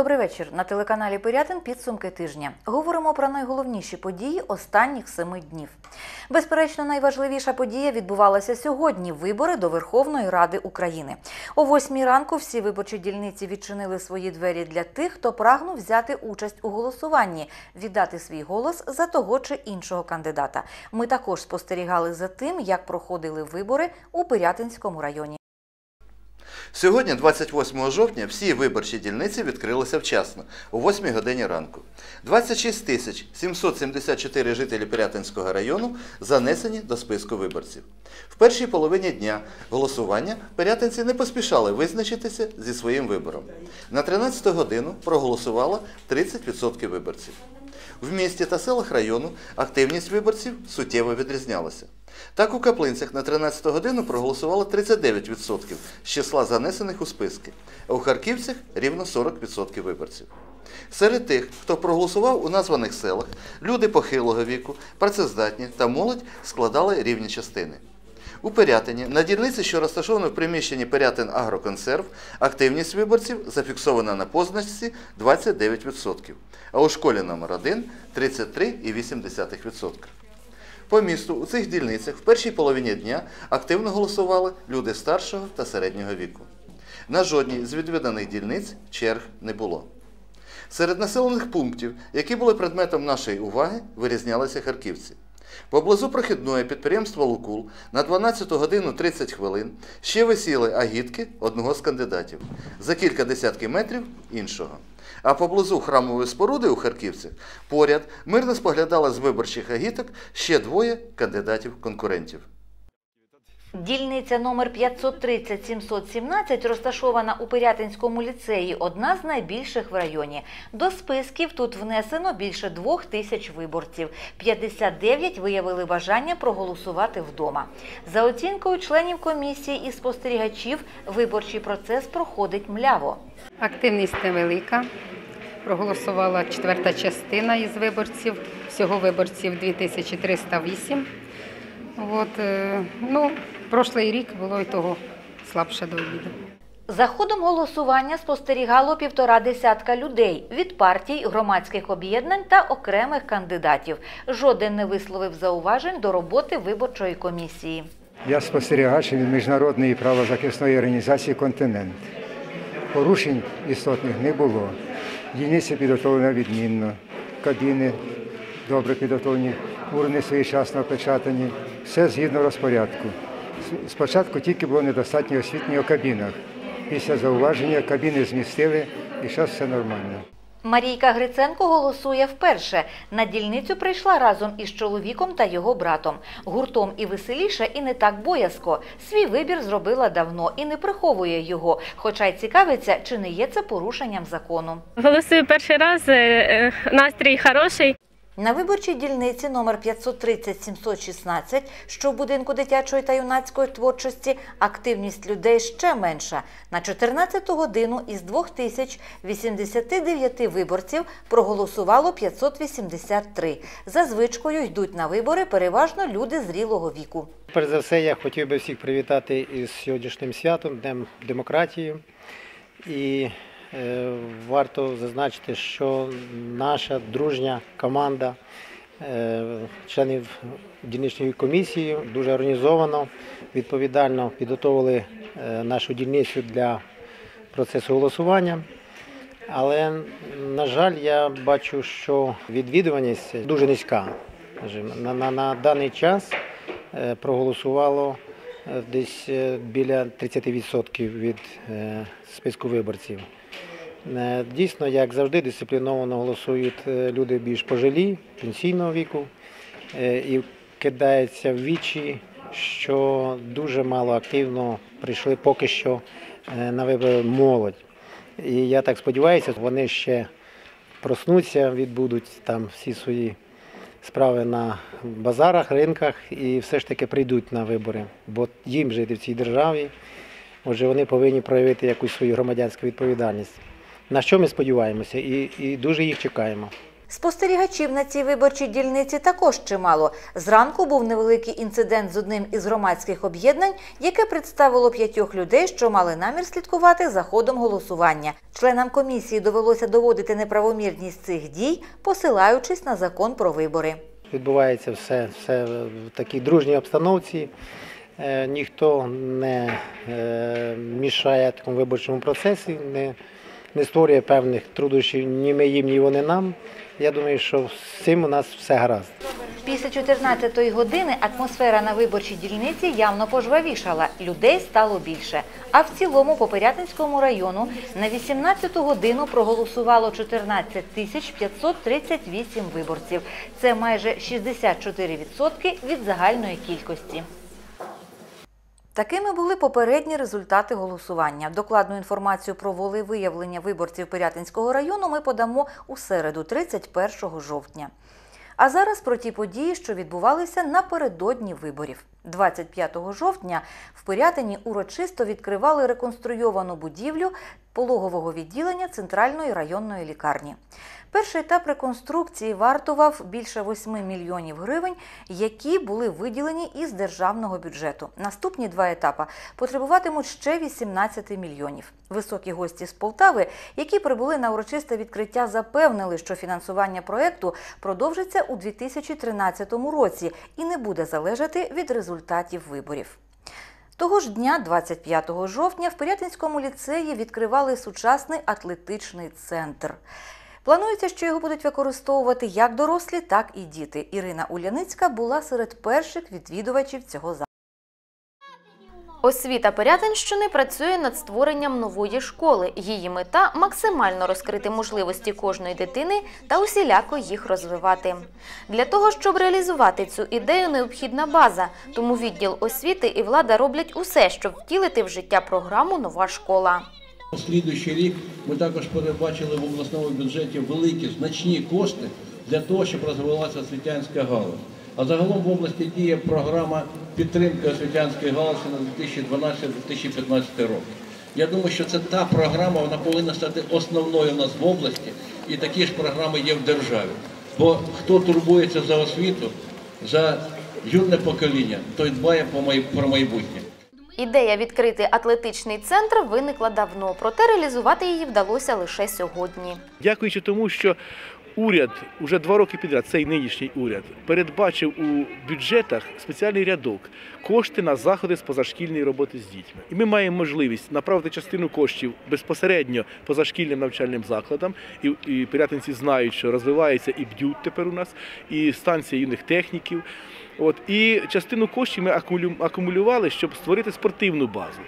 Добрий вечір. На телеканалі Пирятин підсумки тижня. Говоримо про найголовніші події останніх семи днів. Безперечно, найважливіша подія відбувалася сьогодні вибори до Верховної Ради України. О восьмій ранку всі виборчі дільниці відчинили свої двері для тих, хто прагнув взяти участь у голосуванні, віддати свій голос за того чи іншого кандидата. Ми також спостерігали за тим, як проходили вибори у Пирятинському районі. Сьогодні, 28 жовтня, всі виборчі дільниці відкрилися вчасно, о 8 годині ранку. 26 тисяч 774 жителі Пирятинського району занесені до списку виборців. В першій половині дня голосування пирятинці не поспішали визначитися зі своїм вибором. На 13 годину проголосувало 30% виборців. В місті та селах району активність виборців суттєво відрізнялася. Так у Каплинцях на 13 годину проголосувало 39% з числа занесених у списки, а у Харківцях рівно 40% виборців. Серед тих, хто проголосував у названих селах, люди похилого віку, працездатні та молодь складали рівні частини. У Пирятині на дільниці, що розташована в приміщенні Пирятин Агроконсерв, активність виборців зафіксована на позначці 29%, а у школі номер 1 33,8%. По місту у цих дільницях в першій половині дня активно голосували люди старшого та середнього віку. На жодній з відвіданих дільниць черг не було. Серед населених пунктів, які були предметом нашої уваги, вирізнялися харківці. Поблизу прохідної підприємства Лукул на 12 годину 30 хвилин ще висіли агітки одного з кандидатів, за кілька десятків метрів іншого. А поблизу храмової споруди у Харківцях поряд мирно споглядали з виборчих агіток ще двоє кандидатів-конкурентів. Дільниця номер 530-717 розташована у Пирятинському ліцеї, одна з найбільших в районі. До списків тут внесено більше двох тисяч виборців. 59 виявили бажання проголосувати вдома. За оцінкою членів комісії і спостерігачів, виборчий процес проходить мляво. Активність невелика. Проголосувала четверта частина із виборців. Всього виборців 2308. От, е, ну, прошлий рік було і того слабше до обіду. За ходом голосування спостерігало півтора десятка людей від партій, громадських об'єднань та окремих кандидатів. Жоден не висловив зауважень до роботи виборчої комісії. Я спостерігач від міжнародної правозахисної організації Континент. Порушень істотних не було. Дільниця підготовлена відмінно, кабіни добре підготовлені, урни своєчасно опечатані. Все згідно розпорядку. Спочатку тільки було недостатньо освітлення у кабінах. Після зауваження кабіни змістили і зараз все нормально. Марійка Гриценко голосує вперше. На дільницю прийшла разом із чоловіком та його братом. Гуртом і веселіше, і не так боязко. Свій вибір зробила давно і не приховує його, хоча й цікавиться, чи не є це порушенням закону. Голосую перший раз, е, е, настрій хороший. На виборчій дільниці номер 530-716, що в будинку дитячої та юнацької творчості, активність людей ще менша. На 14 годину із 2089 виборців проголосувало 583. За звичкою йдуть на вибори переважно люди зрілого віку. Перш за все, я хотів би всіх привітати із сьогоднішнім святом, Днем демократії. І варто зазначити, що наша дружня команда е, членів дільничної комісії дуже організовано, відповідально підготовили е, нашу дільницю для процесу голосування. Але, на жаль, я бачу, що відвідуваність дуже низька. На, на, на даний час е, проголосувало е, десь е, біля 30% від е, списку виборців. Е, Дійсно, як завжди, дисципліновано голосують е, люди більш пожилі, пенсійного віку, Е, і кидається в вічі, що дуже мало активно прийшли поки що на вибори молодь. І я так сподіваюся, вони ще проснуться, відбудуть там всі свої справи на базарах, ринках і все ж таки прийдуть на вибори, бо їм жити в цій державі. Отже, вони повинні проявити якусь свою громадянську відповідальність. На що ми сподіваємося і, і дуже їх чекаємо. Спостерігачів на цій виборчій дільниці також чимало. Зранку був невеликий інцидент з одним із громадських об'єднань, яке представило п'ятьох людей, що мали намір слідкувати за ходом голосування. Членам комісії довелося доводити неправомірність цих дій, посилаючись на закон про вибори. Відбувається все, все в такій дружній обстановці. Е, Ніхто не е, мішає такому виборчому процесі, не, не створює певних труднощів ні ми їм, ні вони нам. Я думаю, що з цим у нас все гаразд. Після 14-ї години атмосфера на виборчій дільниці явно пожвавішала, людей стало більше. А в цілому по Пирятинському району на 18-ту годину проголосувало 14 тисяч 538 виборців. Це майже 64% від загальної кількості. Такими були попередні результати голосування. Докладну інформацію про волевиявлення виборців Пирятинського району ми подамо у середу, 31 жовтня. А зараз про ті події, що відбувалися напередодні виборів. 25 жовтня в Пирятині урочисто відкривали реконструйовану будівлю пологового відділення Центральної районної лікарні. Перший етап реконструкції вартував більше 8 мільйонів гривень, які були виділені із державного бюджету. Наступні два етапи потребуватимуть ще 18 мільйонів. Високі гості з Полтави, які прибули на урочисте відкриття, запевнили, що фінансування проекту продовжиться у 2013 році і не буде залежати від результатів виборів. Того ж дня, 25 жовтня, в Пирятинському ліцеї відкривали сучасний атлетичний центр. Планується, що його будуть використовувати як дорослі, так і діти. Ірина Уляницька була серед перших відвідувачів цього закладу. Освіта Пирятинщини працює над створенням нової школи. Її мета максимально розкрити можливості кожної дитини та усіляко їх розвивати. Для того, щоб реалізувати цю ідею, необхідна база. Тому відділ освіти і влада роблять усе, щоб втілити в життя програму Нова школа. Слідуючий рік ми також передбачили в обласному бюджеті великі значні кошти для того, щоб розвивалася освітянська галузь. А загалом в області діє програма підтримки освітянської галузі на 2012-2015 роки. Я думаю, що це та програма, вона повинна стати основною у нас в області, і такі ж програми є в державі. Бо хто турбується за освіту, за юне покоління, той дбає про майбутнє. Ідея відкрити атлетичний центр виникла давно, проте реалізувати її вдалося лише сьогодні. Дякуючи тому, що уряд уже два роки підряд, цей нинішній уряд, передбачив у бюджетах спеціальний рядок кошти на заходи з позашкільної роботи з дітьми. І ми маємо можливість направити частину коштів безпосередньо позашкільним навчальним закладам. І, і пирятинці знають, що розвивається і б'ють тепер у нас, і станція юних техніків. От і частину коштів ми акумулю- акумулювали, щоб створити спортивну базу.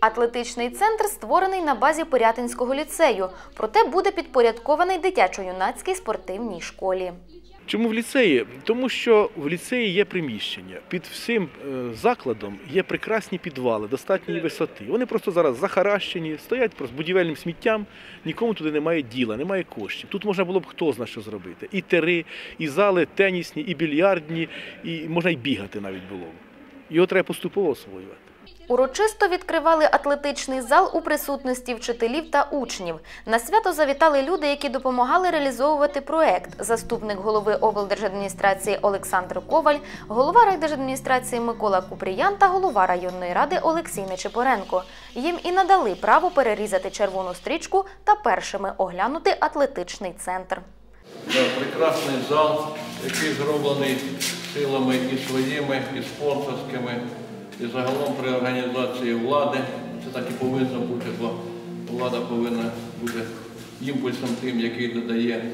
Атлетичний центр створений на базі Порятинського ліцею, проте буде підпорядкований дитячо-юнацькій спортивній школі. Чому в ліцеї? Тому що в ліцеї є приміщення. Під всім е, закладом є прекрасні підвали достатньої висоти. Вони просто зараз захаращені, стоять просто будівельним сміттям, нікому туди немає діла, немає коштів. Тут можна було б хто зна що зробити. І тери, і зали тенісні, і більярдні, і можна й бігати навіть було. б. Його треба поступово освоювати. Урочисто відкривали атлетичний зал у присутності вчителів та учнів. На свято завітали люди, які допомагали реалізовувати проект. Заступник голови облдержадміністрації Олександр Коваль, голова райдержадміністрації Микола Купріян та голова районної ради Олексій Нечипоренко. Їм і надали право перерізати червону стрічку та першими оглянути атлетичний центр. Прекрасний зал, який зроблений силами і своїми, і спонсорськими, і загалом при організації влади. Це так і повинно бути, бо влада повинна бути імпульсом тим, який додає.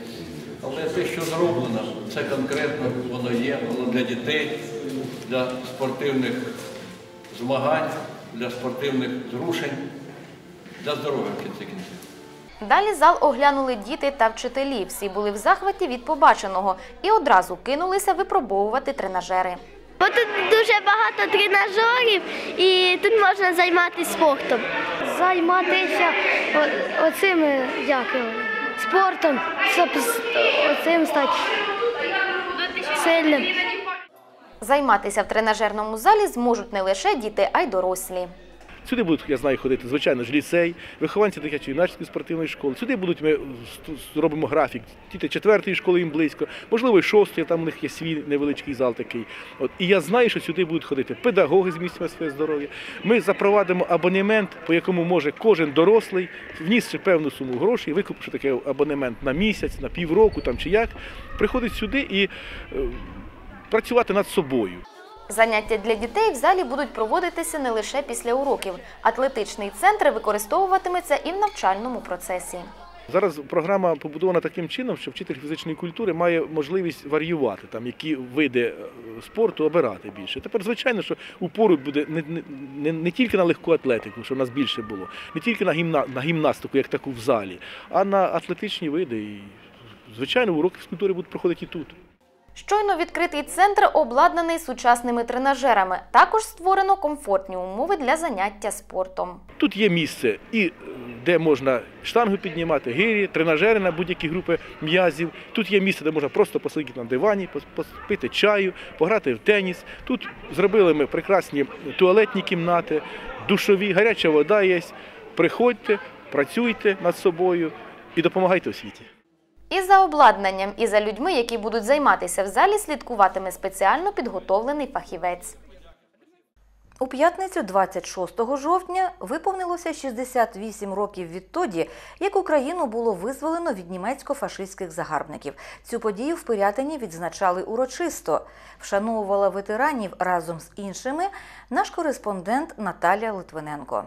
Але те, що зроблено, це конкретно воно є, воно для дітей, для спортивних змагань, для спортивних зрушень, для здоров'я в кінці кінців. Далі зал оглянули діти та вчителі. Всі були в захваті від побаченого і одразу кинулися випробовувати тренажери. Бо тут дуже багато тренажерів і тут можна займатися спортом. Займатися оцим е, як, спортом, щоб оцим стати сильним. Займатися в тренажерному залі зможуть не лише діти, а й дорослі. Сюди будуть, я знаю, ходити, звичайно ж, ліцей, вихованці дитячої юнацької спортивної школи. Сюди будуть ми робимо графік. Діти четвертої школи їм близько, можливо, і шостої, там у них є свій невеличкий зал такий. От і я знаю, що сюди будуть ходити педагоги з місцями своє здоров'я. Ми запровадимо абонемент, по якому може кожен дорослий, внісши певну суму грошей, викупивши такий абонемент на місяць, на півроку там чи як, приходить сюди і е, працювати над собою. Заняття для дітей в залі будуть проводитися не лише після уроків. Атлетичний центр використовуватиметься і в навчальному процесі. Зараз програма побудована таким чином, що вчитель фізичної культури має можливість варіювати, там, які види е, спорту обирати більше. Тепер, звичайно, що упору буде не, не, не, тільки на легку атлетику, що в нас більше було, не тільки на, гімна, на гімнастику, як таку в залі, а на атлетичні види. І, звичайно, уроки фізкультури будуть проходити і тут. Щойно відкритий центр обладнаний сучасними тренажерами. Також створено комфортні умови для заняття спортом. Тут є місце, і е, де можна штангу піднімати, гирі, тренажери на будь-які групи м'язів. Тут є місце, де можна просто посидіти на дивані, попити чаю, пограти в теніс. Тут зробили ми прекрасні туалетні кімнати, душові, гаряча вода є. Приходьте, працюйте над собою і допомагайте освіті. І за обладнанням, і за людьми, які будуть займатися в залі, слідкуватиме спеціально підготовлений фахівець. У п'ятницю, 26 жовтня, виповнилося 68 років відтоді, як Україну було визволено від німецько-фашистських загарбників. Цю подію в Пирятині відзначали урочисто. Вшановувала ветеранів разом з іншими наш кореспондент Наталія Литвиненко.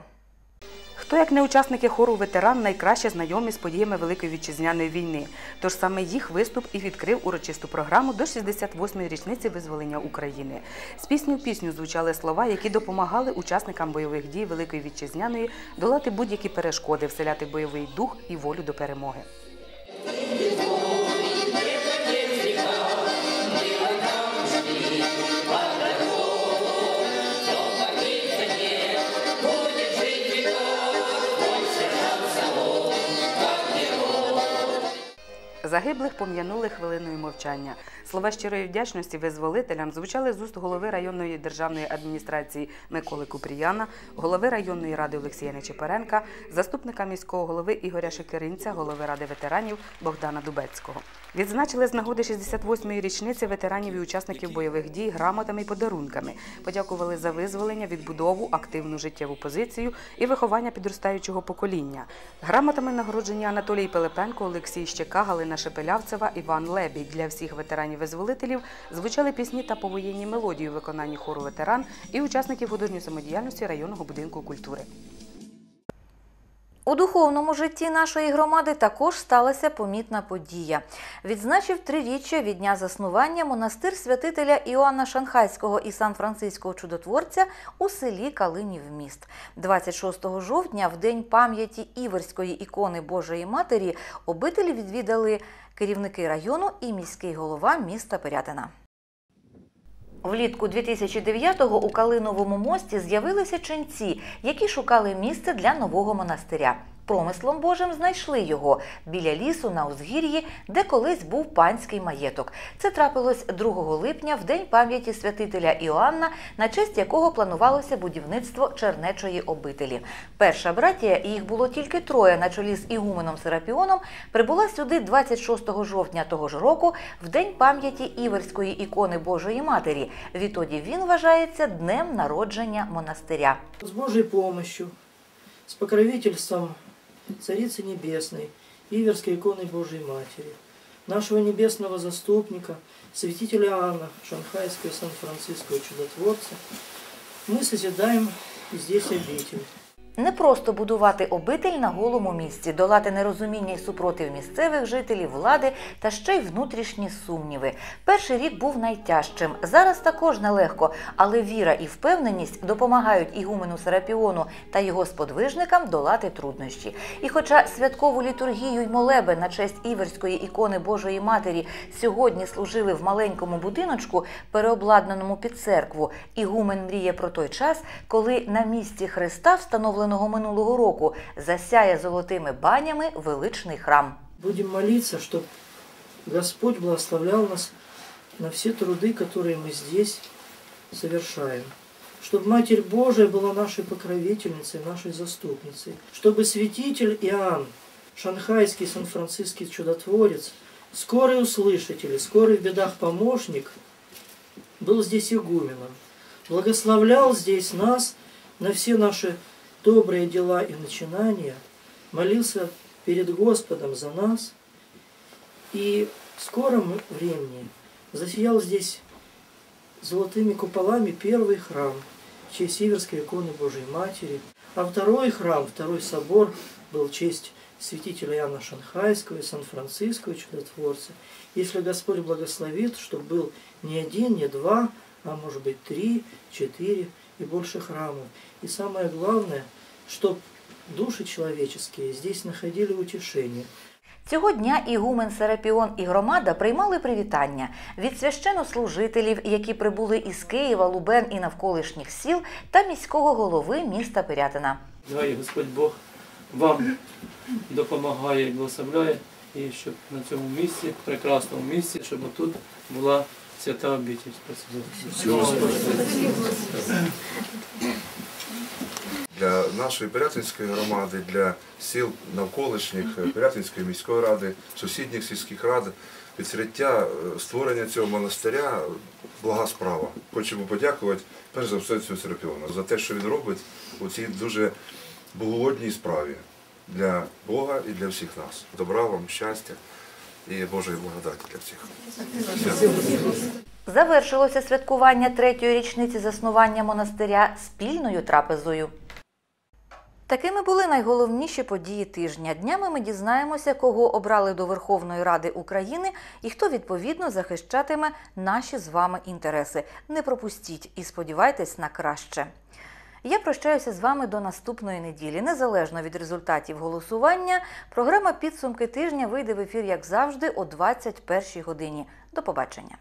Хто, як не учасники хору ветеран, найкраще знайомі з подіями Великої вітчизняної війни. Тож саме їх виступ і відкрив урочисту програму до 68-ї річниці визволення України. З пісню в пісню звучали слова, які допомагали учасникам бойових дій Великої вітчизняної долати будь-які перешкоди, вселяти бойовий дух і волю до перемоги. Загиблих пом'янули хвилиною мовчання. Слова щирої вдячності визволителям звучали з уст голови районної державної адміністрації Миколи Купріяна, голови районної ради Олексія Нечепоренка, заступника міського голови Ігоря Шекеринця, голови ради ветеранів Богдана Дубецького. Відзначили з нагоди 68-ї річниці ветеранів і учасників бойових дій грамотами і подарунками. Подякували за визволення, відбудову, активну життєву позицію і виховання підростаючого покоління. Грамотами нагороджені Анатолій Пилипенко, Олексій Щека, Галина Шепелявцева, Іван Лебідь. Для всіх ветеранів-визволителів звучали пісні та повоєнні мелодії у виконанні хору ветеран і учасників художньої самодіяльності районного будинку культури. У духовному житті нашої громади також сталася помітна подія. Відзначив триріччя від дня заснування монастир святителя Іоанна Шанхайського і Сан-Франциського чудотворця у селі Калинів міст. 26 жовтня, в день пам'яті Іверської ікони Божої Матері, обителі відвідали керівники району і міський голова міста Пирятина. Влітку 2009-го у Калиновому мості з'явилися ченці, які шукали місце для нового монастиря. Промислом Божим знайшли його біля лісу на узгір'ї, де колись був панський маєток. Це трапилось 2 липня, в день пам'яті святителя Іоанна, на честь якого планувалося будівництво чернечої обителі. Перша братія, їх було тільки троє на чолі з Ігуменом Серапіоном, прибула сюди 26 жовтня того ж року, в день пам'яті Іверської ікони Божої Матері. Відтоді він вважається днем народження монастиря. С Божьей помощью, с покровительством Царицы Небесной, Иверской иконы Божьей Матери, нашего небесного заступника, святителя Иоанна, Шанхайского Сан-Франциского чудотворца, мы созидаем здесь обитель. Не просто будувати обитель на голому місці, долати нерозуміння і супротив місцевих жителів, влади та ще й внутрішні сумніви. Перший рік був найтяжчим. Зараз також нелегко, але віра і впевненість допомагають ігумену Серапіону та його сподвижникам долати труднощі. І хоча святкову літургію й молебе на честь іверської ікони Божої Матері сьогодні служили в маленькому будиночку, переобладнаному під церкву, ігумен мріє про той час, коли на місці Христа, встановленого минулого року, засяє золотими банями величний храм. Будем молиться, чтобы Господь благословлял нас на все труды, которые мы здесь совершаем, чтобы Матерь Божия была нашей покровительницей, нашей заступницей, чтобы святитель Иоанн, шанхайский сан-франциский чудотворец, скорый услышатель, скорый в бедах помощник, был здесь игуменом, благословлял здесь нас на все наши добрые дела и начинания, молился перед Господом за нас, и в скором времени засиял здесь золотыми куполами первый храм в честь Северской иконы Божией Матери, а второй храм, второй собор был в честь святителя Иоанна Шанхайского и Сан-Франциского чудотворца. Если Господь благословит, чтобы был не один, не два, а может быть три, четыре и больше храмов. И самое главное, чтобы души человеческие здесь находили утешение. Цього дня ігумен Серапіон і громада приймали привітання від священнослужителів, які прибули із Києва, Лубен і навколишніх сіл, та міського голови міста Пирятина. Нехай Господь Бог вам допомагає і благословляє, і щоб на цьому місці, прекрасному місці, щоб тут була свята обіть. Для нашої Пирятинської громади, для сіл навколишніх е, Пирятинської міської ради, сусідніх сільських рад, відкриття е, створення цього монастиря блага справа. Хочемо подякувати перш за все цю Серапіону за те, що він робить у цій дуже благодній справі для Бога і для всіх нас. Добра вам, щастя і Божої благодаті для всіх. Завершилося святкування третьої річниці заснування монастиря спільною трапезою. Такими були найголовніші події тижня. Днями ми дізнаємося, кого обрали до Верховної Ради України і хто відповідно захищатиме наші з вами інтереси. Не пропустіть і сподівайтесь на краще. Я прощаюся з вами до наступної неділі. Незалежно від результатів голосування, програма Підсумки тижня вийде в ефір, як завжди, о 21 годині. До побачення.